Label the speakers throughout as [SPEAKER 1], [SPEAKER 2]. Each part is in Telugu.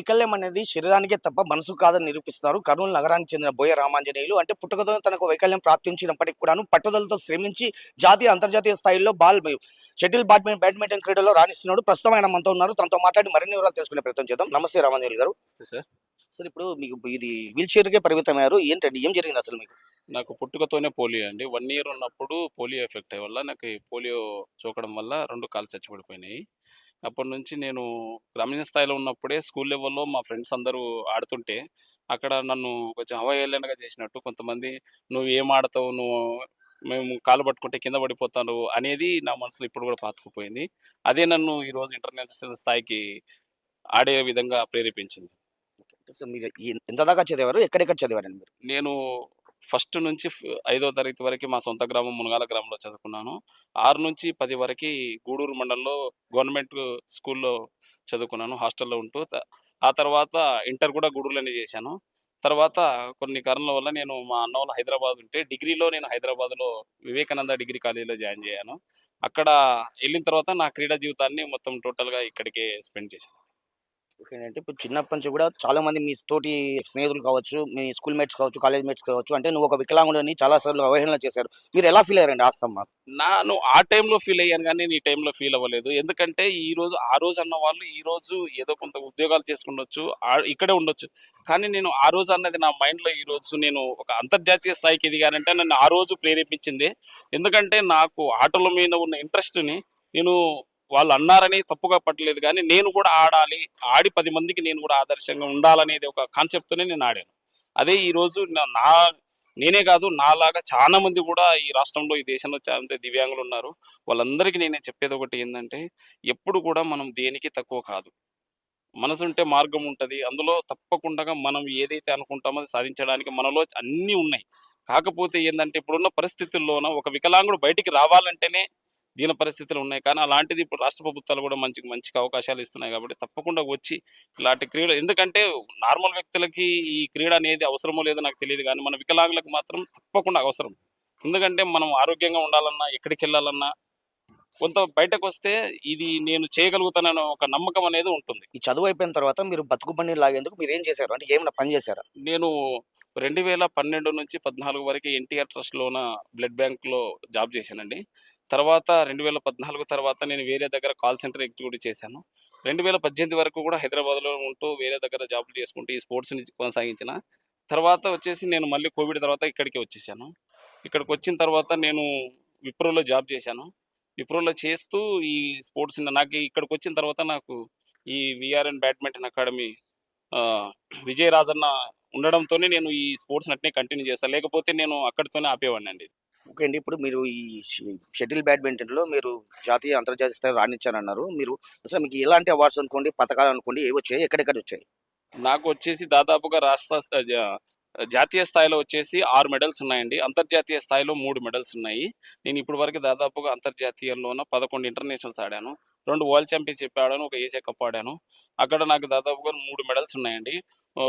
[SPEAKER 1] వైకల్యం అనేది శరీరానికే తప్ప మనసు కాదని నిరూపిస్తారు. కర్నూలు నగరానికి చెందిన బోయ రామాంజనేయులు అంటే పుట్టుకతో తనకు వైకల్యం ప్రాప్తించినప్పటికీ కూడాను పట్టుదలతో శ్రమించి జాతీయ అంతర్జాతీయ స్థాయిలో బాల్ షటిల్ బ్యాడ్మింటన్ బ్యాడ్మింటన్ క్రీడలో రాణిస్తున్నాడు. ప్రస్తుతం ఆయన మనతో ఉన్నారు. తనతో మాట్లాడి మరిన్ని వివరాలు తెలుసుకునే ప్రయత్నం చేద్దాం. నమస్తే రామాంజనేయులు గారు.
[SPEAKER 2] సార్.
[SPEAKER 1] సార్ ఇప్పుడు మీకు ఇది వీల్ చైర్కే పరిమితమయ్యారు. ఏంటండి? ఏం జరిగింది అసలు మీకు?
[SPEAKER 2] నాకు పుట్టుకతోనే పోలియో అండి. వన్ ఇయర్ ఉన్నప్పుడు పోలియో ఎఫెక్ట్ అయ్యే వల్ల నాకు పోలియో సోకడం వల్ల రెండు కాళ్ళు చచ్చిపడిపోయినాయి. అప్పటి నుంచి నేను గ్రామీణ స్థాయిలో ఉన్నప్పుడే స్కూల్ లెవెల్లో మా ఫ్రెండ్స్ అందరూ ఆడుతుంటే అక్కడ నన్ను కొంచెం అవహేళనగా చేసినట్టు కొంతమంది నువ్వు ఏం ఆడతావు? నువ్వు మేము కాలు పట్టుకుంటే కింద పడిపోతాను అనేది నా మనసులో ఇప్పుడు కూడా పాతుకుపోయింది. అదే నన్ను ఈరోజు ఇంటర్నేషనల్ స్థాయికి ఆడే విధంగా ప్రేరేపించింది.
[SPEAKER 1] మీరు ఎంత దాకా చదివారు? ఎక్కడెక్కడ చదివారండి మీరు?
[SPEAKER 2] నేను ఫస్ట్ నుంచి ఐదో తరగతి వరకు మా సొంత గ్రామం మునగాల గ్రామంలో చదువుకున్నాను. ఆరు నుంచి పది వరకు గూడూరు మండలంలో గవర్నమెంట్ స్కూల్లో చదువుకున్నాను హాస్టల్లో ఉంటూ. ఆ తర్వాత ఇంటర్ కూడా గూడూరులోనే చేశాను. తర్వాత కొన్ని కారణాల వల్ల నేను మా అన్న వాళ్ళు హైదరాబాద్ ఉంటే డిగ్రీలో నేను హైదరాబాద్లో వివేకానంద డిగ్రీ కాలేజీలో జాయిన్ చేశాను అక్కడ వెళ్ళిన తర్వాత నా క్రీడా జీవితాన్ని మొత్తం టోటల్గా ఇక్కడికే స్పెండ్ చేశాను.
[SPEAKER 1] ఓకే అంటే ఇప్పుడు చిన్నప్పటి నుంచి కూడా చాలా మంది మీ తోటి స్నేహితులు కావచ్చు మీ స్కూల్ మేట్స్ కావచ్చు కాలేజ్ మేట్స్ కావచ్చు అంటే నువ్వు ఒక వికలాంగుడని చాలా సార్లు అవహేళన చేశారు. మీరు ఎలా ఫీల్ అయ్యారండి ఆస్తమ్మ
[SPEAKER 2] నాను ఆ టైంలో ఫీల్ అయ్యాను కానీ నేను ఈ టైంలో ఫీల్ అవ్వలేదు. ఎందుకంటే ఈ రోజు ఆ రోజు అన్న వాళ్ళు ఈ రోజు ఏదో కొంత ఉద్యోగాలు చేసుకుండొచ్చు ఇక్కడే ఉండొచ్చు. కానీ నేను ఆ రోజు అన్నది నా మైండ్లో ఈ రోజు నేను ఒక అంతర్జాతీయ స్థాయికి ఎదిగానంటే నన్ను ఆ రోజు ప్రేరేపించింది. ఎందుకంటే నాకు ఆటల మీద ఉన్న ఇంట్రెస్ట్ని నేను వాళ్ళు అన్నారని తప్పుగా పట్టలేదు కానీ నేను కూడా ఆడాలి ఆడి పది మందికి నేను కూడా ఆదర్శంగా ఉండాలనేది ఒక కాన్సెప్ట్తోనే నేను ఆడాను. అదే ఈరోజు నా నేనే కాదు నాలాగా చాలా మంది కూడా ఈ రాష్ట్రంలో ఈ దేశంలో చాలా దివ్యాంగులు ఉన్నారు. వాళ్ళందరికీ నేనే చెప్పేది ఒకటి ఏంటంటే ఎప్పుడు కూడా మనం దేనికి తక్కువ కాదు. మనసు ఉంటే మార్గం ఉంటుంది. అందులో తప్పకుండా మనం ఏదైతే అనుకుంటామో అది సాధించడానికి మనలో అన్నీ ఉన్నాయి. కాకపోతే ఏంటంటే ఇప్పుడున్న పరిస్థితుల్లోన ఒక వికలాంగుడు బయటికి రావాలంటేనే దీని పరిస్థితులు ఉన్నాయి. కానీ అలాంటిది ఇప్పుడు రాష్ట్ర ప్రభుత్వాలు కూడా మంచి మంచి అవకాశాలు ఇస్తున్నాయి కాబట్టి తప్పకుండా వచ్చి ఇలాంటి క్రీడ ఎందుకంటే నార్మల్ వ్యక్తులకి ఈ క్రీడ అనేది అవసరమో లేదో నాకు తెలియదు. కానీ మన వికలాంగులకు మాత్రం తప్పకుండా అవసరం. ఎందుకంటే మనం ఆరోగ్యంగా ఉండాలన్నా ఎక్కడికి వెళ్ళాలన్నా కొంత బయటకు వస్తే ఇది నేను చేయగలుగుతానన్న ఒక నమ్మకం అనేది ఉంటుంది.
[SPEAKER 1] ఈ చదువు అయిపోయిన తర్వాత మీరు బతుకు బండి లాగేందుకు మీరు ఏం చేశారు? అంటే ఏమైనా పని చేశారా?
[SPEAKER 2] నేను రెండు వేల పన్నెండు నుంచి పద్నాలుగు వరకు ఎన్టీఆర్ ట్రస్ట్లోన బ్లడ్ బ్యాంక్లో జాబ్ చేశానండి. తర్వాత రెండు వేల పద్నాలుగు తర్వాత నేను వేరే దగ్గర కాల్ సెంటర్ ఎగ్జిక్యూటివ్ చేశాను. రెండు వేల పద్దెనిమిది వరకు కూడా హైదరాబాద్లో ఉంటూ వేరే దగ్గర జాబులు చేసుకుంటూ ఈ స్పోర్ట్స్ని కొనసాగించిన. తర్వాత వచ్చేసి నేను మళ్ళీ కోవిడ్ తర్వాత ఇక్కడికి వచ్చేసాను. ఇక్కడికి వచ్చిన తర్వాత నేను విప్రోలో జాబ్ చేశాను. విప్రోలో చేస్తూ ఈ స్పోర్ట్స్ నాకు ఇక్కడికి వచ్చిన తర్వాత నాకు ఈ VRN badminton academy Vijay Rajanna ఉండడంతోనే నేను ఈ స్పోర్ట్స్ నట్నే కంటిన్యూ చేస్తాను లేకపోతే నేను అక్కడితోనే ఆపేవాడిని అండి
[SPEAKER 1] ఓకే అండి. ఇప్పుడు మీరు ఈ షటిల్ బ్యాడ్మింటన్లో మీరు జాతీయ అంతర్జాతీయ స్థాయి రాణించారన్నారు మీరు అసలు మీకు ఎలాంటి అవార్డ్స్ అనుకోండి పథకాలు అనుకోండి ఏవి వచ్చాయి ఎక్కడెక్కడ వచ్చాయి?
[SPEAKER 2] నాకు వచ్చేసి దాదాపుగా రాష్ట్ర జాతీయ స్థాయిలో వచ్చేసి ఆరు మెడల్స్ ఉన్నాయండి. అంతర్జాతీయ స్థాయిలో మూడు మెడల్స్ ఉన్నాయి. నేను ఇప్పటి వరకు దాదాపుగా అంతర్జాతీయంలోన పదకొండు ఇంటర్నేషనల్స్ ఆడాను. రెండు వరల్డ్ ఛాంపియన్షిప్ ఆడాను ఒక ఏషియా కప్ ఆడాను. అక్కడ నాకు దాదాపుగా మూడు మెడల్స్ ఉన్నాయండి.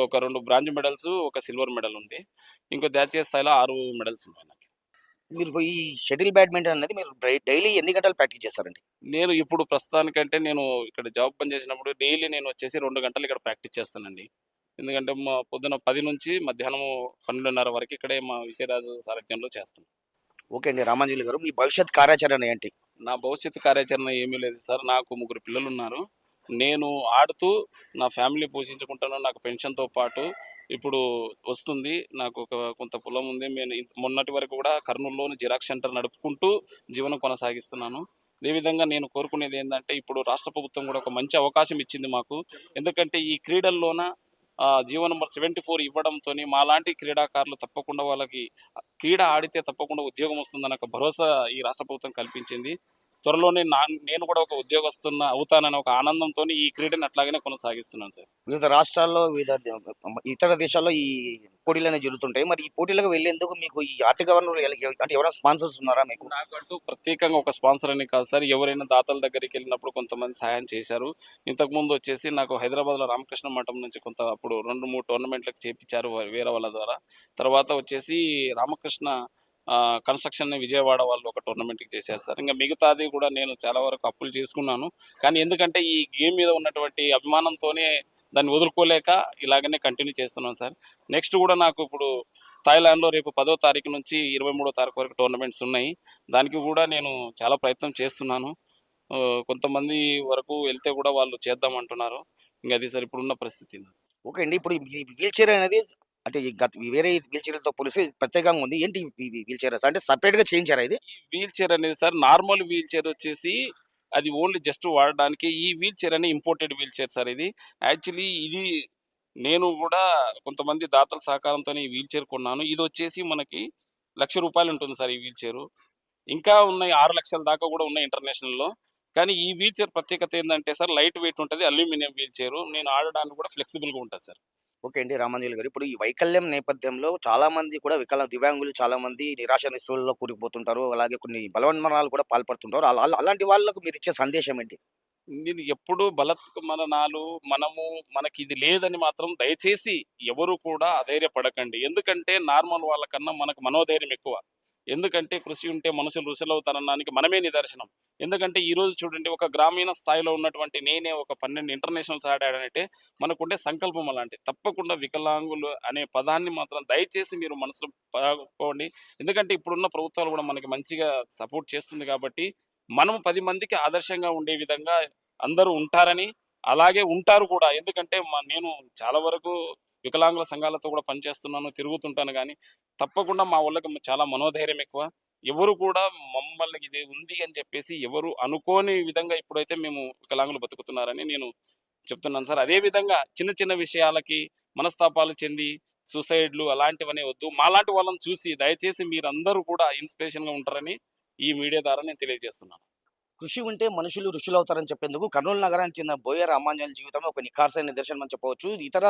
[SPEAKER 2] ఒక రెండు బ్రాంజ్ మెడల్స్ ఒక సిల్వర్ మెడల్ ఉంది. ఇంకో జాతీయ స్థాయిలో ఆరు మెడల్స్ ఉన్నాయి నాకు.
[SPEAKER 1] మీరు ఈ షటిల్ బ్యాడ్మింటన్ అనేది మీరు డైలీ ఎన్ని గంటలు ప్రాక్టీస్ చేస్తారండి?
[SPEAKER 2] నేను ఇప్పుడు ప్రస్తుతానికంటే నేను ఇక్కడ జాబ్ పని చేసినప్పుడు డైలీ నేను వచ్చేసి రెండు గంటలు ఇక్కడ ప్రాక్టీస్ చేస్తానండి. ఎందుకంటే మా పొద్దున పది నుంచి మధ్యాహ్నం పన్నెండున్నర వరకు ఇక్కడే మా విజయరాజు సారథ్యంలో చేస్తాను.
[SPEAKER 1] ఓకే అండి. రామాంజలి గారు మీ భవిష్యత్ కార్యాచరణ ఏంటి?
[SPEAKER 2] నా భవిష్యత్తు కార్యాచరణ ఏమీ లేదు సార్. నాకు ముగ్గురు పిల్లలు ఉన్నారు నేను ఆడుతూ నా ఫ్యామిలీ పోషించుకుంటాను. నాకు పెన్షన్తో పాటు ఇప్పుడు వస్తుంది. నాకు ఒక కొంత పొలం ఉంది. నేను ఇంత- మొన్నటి వరకు కూడా కర్నూలులోని జిరాక్స్ సెంటర్ నడుపుకుంటూ జీవనం కొనసాగిస్తున్నాను. అదేవిధంగా నేను కోరుకునేది ఏంటంటే ఇప్పుడు రాష్ట్ర ప్రభుత్వం కూడా ఒక మంచి అవకాశం ఇచ్చింది మాకు. ఎందుకంటే ఈ క్రీడల్లోన జీవో నంబర్ సెవెంటీ ఫోర్ ఇవ్వడంతో మాలాంటి క్రీడాకారులు తప్పకుండా వాళ్ళకి క్రీడ ఆడితే తప్పకుండా ఉద్యోగం వస్తుందన్న ఒక భరోసా ఈ రాష్ట్ర ప్రభుత్వం కల్పించింది. త్వరలోనే నా నేను కూడా ఒక ఉద్యోగస్తున్న అవుతానని ఒక ఆనందంతో ఈ క్రీడని అట్లాగనే కొనసాగిస్తున్నాను సార్.
[SPEAKER 1] వివిధ రాష్ట్రాల్లో వివిధ ఇతర దేశాల్లో ఈ పోటీలు అనేవి జరుగుతుంటాయి. మరి ఈ పోటీలకు వెళ్ళేందుకు మీకు ఈ ఆర్థిక వనరులు అంటే ఎవరైనా స్పాన్సర్స్ ఉన్నారా మీకు?
[SPEAKER 2] నాకంటూ ప్రత్యేకంగా ఒక స్పాన్సర్ అని కాదు సార్. ఎవరైనా దాతల దగ్గరికి వెళ్ళినప్పుడు కొంతమంది సహాయం చేశారు. ఇంతకుముందు వచ్చేసి నాకు హైదరాబాద్లో రామకృష్ణ మఠం నుంచి కొంత అప్పుడు రెండు మూడు టోర్నమెంట్లకు చేపించారు వేరే వాళ్ళ ద్వారా. తర్వాత వచ్చేసి రామకృష్ణ కన్స్ట్రక్షన్ విజయవాడ వాళ్ళు ఒక టోర్నమెంట్కి చేశారు సార్. ఇంకా మిగతాది కూడా నేను చాలా వరకు అప్పులు చేసుకున్నాను. కానీ ఎందుకంటే ఈ గేమ్ మీద ఉన్నటువంటి అభిమానంతోనే దాన్ని వదులుకోలేక ఇలాగనే కంటిన్యూ చేస్తున్నాను సార్. నెక్స్ట్ కూడా నాకు ఇప్పుడు థాయిలాండ్లో రేపు పదో తారీఖు నుంచి ఇరవై మూడో తారీఖు వరకు టోర్నమెంట్స్ ఉన్నాయి. దానికి కూడా నేను చాలా ప్రయత్నం చేస్తున్నాను. కొంతమంది వరకు వెళ్తే కూడా వాళ్ళు చేద్దామంటున్నారు. ఇంకా అది సార్ ఇప్పుడున్న పరిస్థితి.
[SPEAKER 1] ఓకే అండి ఇప్పుడు వీల్ చైర్ అనేది అంటే గత వేరే వీల్ చైర్లతో పోలిస్తే ప్రత్యేకంగా ఉంది. ఏంటి వీల్ చైర్? అంటే సపరేట్గా చేయించారా ఇది?
[SPEAKER 2] వీల్ చైర్ అనేది సార్ నార్మల్ వీల్ చైర్ వచ్చేసి అది ఓన్లీ జస్ట్ వాడడానికి ఈ వీల్ చైర్ అనే ఇంపోర్టెడ్ వీల్ చైర్ సార్ ఇది. యాక్చువల్లీ ఇది నేను కూడా కొంతమంది దాతల సహకారంతో ఈ వీల్ చైర్ కొన్నాను. ఇది వచ్చేసి మనకి లక్ష రూపాయలు ఉంటుంది సార్ ఈ వీల్ చైర్. ఇంకా ఉన్నాయి ఆరు లక్షల దాకా కూడా ఉన్నాయి ఇంటర్నేషనల్లో. కానీ ఈ వీల్ చైర్ ప్రత్యేకత ఏంటంటే సార్ లైట్ వెయిట్ ఉంటుంది అల్యూమినియం వీల్ చైర్. నేను ఆడడానికి కూడా ఫ్లెక్సిబుల్గా ఉంటుంది సార్.
[SPEAKER 1] ఓకే అండి. రామాంజలి గారు. ఇప్పుడు ఈ వైకల్యం నేపథ్యంలో చాలా మంది కూడా వికల దివ్యాంగులు చాలా మంది నిరాశ నిస్పృహల్లో కూరుకుపోతుంటారు. అలాగే కొన్ని బలవన్మరణాలు కూడా పాల్పడుతుంటారు. అలాంటి వాళ్ళకు మీరు ఇచ్చే సందేశం ఏంటి?
[SPEAKER 2] నేను ఎప్పుడు బలత్మరణాలు మనము మనకి ఇది లేదని మాత్రం దయచేసి ఎవరు కూడా అధైర్యపడకండి. ఎందుకంటే నార్మల్ వాళ్ళకన్నా మనకు మనోధైర్యం ఎక్కువ. ఎందుకంటే కృషి ఉంటే మనుషులు రుసులవుతారనడానికి మనమే నిదర్శనం. ఎందుకంటే ఈరోజు చూడండి ఒక గ్రామీణ స్థాయిలో ఉన్నటువంటి నేనే ఒక పన్నెండు ఇంటర్నేషనల్స్ ఆడాడంటే మనకుండే సంకల్పం అలాంటి తప్పకుండా వికలాంగులు అనే పదాన్ని మాత్రం దయచేసి మీరు మనసులో పట్టుకోండి ఎందుకంటే ఇప్పుడున్న ప్రభుత్వాలు కూడా మనకి మంచిగా సపోర్ట్ చేస్తుంది కాబట్టి మనం పది మందికి ఆదర్శంగా ఉండే విధంగా అందరూ ఉంటారని అలాగే ఉంటారు కూడా. ఎందుకంటే మా- నేను చాలా వరకు వికలాంగుల సంఘాలతో కూడా పనిచేస్తున్నాను తిరుగుతుంటాను కానీ తప్పకుండా మా వాళ్ళకి చాలా మనోధైర్యం ఎక్కువ. ఎవరు కూడా మమ్మల్ని ఇది ఉంది అని చెప్పేసి ఎవరు అనుకోని విధంగా ఇప్పుడైతే మేము వికలాంగులు బతుకుతున్నారని నేను చెప్తున్నాను సార్. అదే విధంగా చిన్న చిన్న విషయాలకి మనస్తాపాలు చెంది సూసైడ్లు అలాంటివనే వద్దు. మాలాంటి వాళ్ళని చూసి దయచేసి మీరందరూ కూడా ఇన్స్పిరేషన్గా ఉంటారని ఈ మీడియా ద్వారా నేను తెలియజేస్తున్నాను.
[SPEAKER 1] కృషి ఉంటే మనుషులు ఋషులు అవుతారని చెప్పేందుకు కర్నూలు నగరానికి చెందిన బోయ రామాంజనుల జీవితం ఒక నిఖార్సైన నిదర్శనం అని చెప్పవచ్చు. ఇతర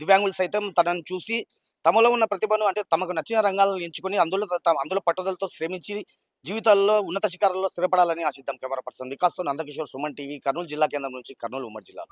[SPEAKER 1] దివ్యాంగులు సైతం తనను చూసి తమలో ఉన్న ప్రతిభను అంటే తమకు నచ్చిన రంగాలను ఎంచుకొని అందులో అందులో పట్టుదలతో శ్రమించి జీవితాల్లో ఉన్నత శిఖరాల్లో స్థిరపడాలని ఆశిద్దాం. కెమెరా పర్సన్ వికాస్తో నందకిషోర్ సుమన్ టీవీ కర్నూలు జిల్లా కేంద్రం నుంచి కర్నూలు ఉమ్మడి జిల్లా.